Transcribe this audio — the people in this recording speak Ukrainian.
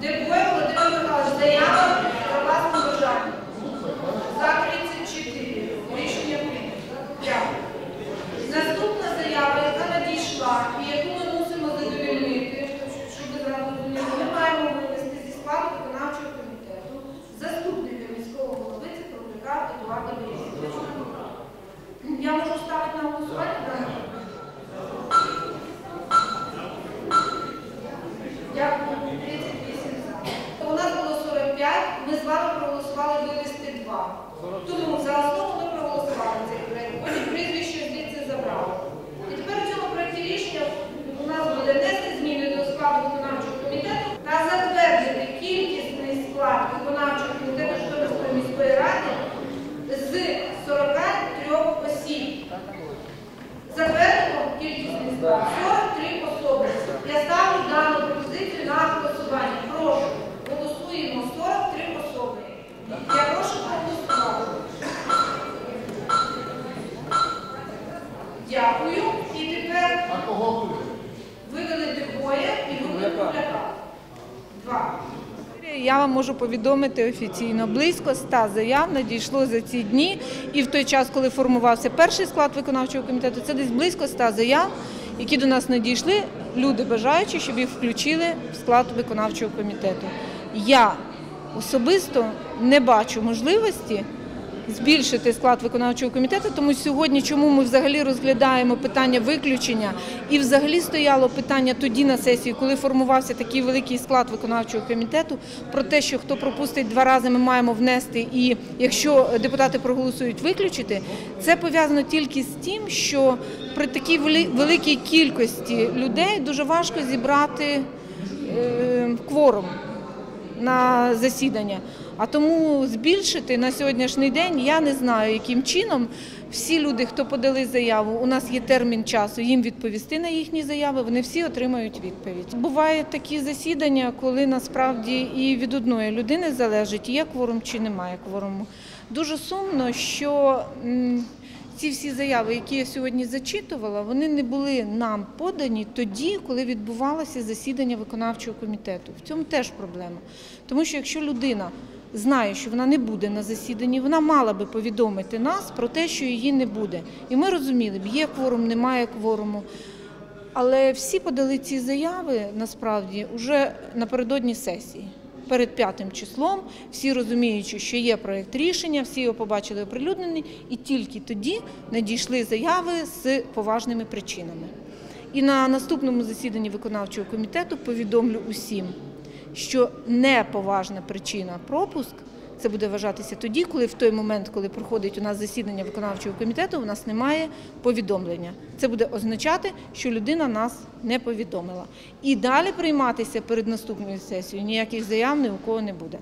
Дебой Володимир Михайлович, заява про власне бажання. За 34. Рішення прийнято. Наступна заява, яка надійшла яку ми мусимо задовільнити, щоб ви зразу розуміли, ми маємо винести зі складу виконавчого комітету заступника міського голови цифровника Едуарда Борисовича. Я можу ставити на голосування? Дякую. Тому за основу ми проголосували цей проект. Потім прізвище звідси забрали. І тепер в цьому проєкті рішення у нас буде внести зміни до складу виконавчого комітету та затвердити кількісний склад виконавчого комітету Житомирської міської ради з 43 осіб. Затвердимо кількісний склад 43 особи. Я ставлю дану пропозицію на голосування. Прошу, голосуємо 43 особи. Я прошу проголосувати. Дякую. І тепер А кого буде? вивели двоє і вивели Куляка. Два. Я вам можу повідомити офіційно, близько ста заяв надійшло за ці дні. І в той час, коли формувався перший склад виконавчого комітету, це десь близько ста заяв, які до нас надійшли, люди бажаючі, щоб їх включили в склад виконавчого комітету. Я особисто не бачу можливості збільшити склад виконавчого комітету, тому сьогодні, чому ми взагалі розглядаємо питання виключення, і взагалі стояло питання тоді на сесії, коли формувався такий великий склад виконавчого комітету, про те, що хто пропустить два рази, ми маємо внести, і якщо депутати проголосують виключити, це пов'язано тільки з тим, що при такій великій кількості людей дуже важко зібрати е, кворум на засідання. А тому збільшити на сьогоднішній день я не знаю, яким чином всі люди, хто подали заяву, у нас є термін часу їм відповісти на їхні заяви. Вони всі отримають відповідь. Бувають такі засідання, коли насправді і від одної людини залежить, є кворум чи немає кворуму. Дуже сумно, що ці всі заяви, які я сьогодні зачитувала, вони не були нам подані тоді, коли відбувалося засідання виконавчого комітету. В цьому теж проблема. Тому що якщо людина знає, що вона не буде на засіданні, вона мала би повідомити нас про те, що її не буде. І ми розуміли б, є кворум, немає кворуму. Але всі подали ці заяви насправді вже напередодні сесії. Перед п'ятим числом, всі розуміючи, що є проєкт рішення, всі його побачили оприлюднений, і тільки тоді надійшли заяви з поважними причинами. І на наступному засіданні виконавчого комітету повідомлю усім, що неповажна причина пропуск це буде вважатися тоді, коли в той момент, коли проходить у нас засідання виконавчого комітету, у нас немає повідомлення. Це буде означати, що людина нас не повідомила. І далі прийматися перед наступною сесією ніяких заяв ні у кого не буде.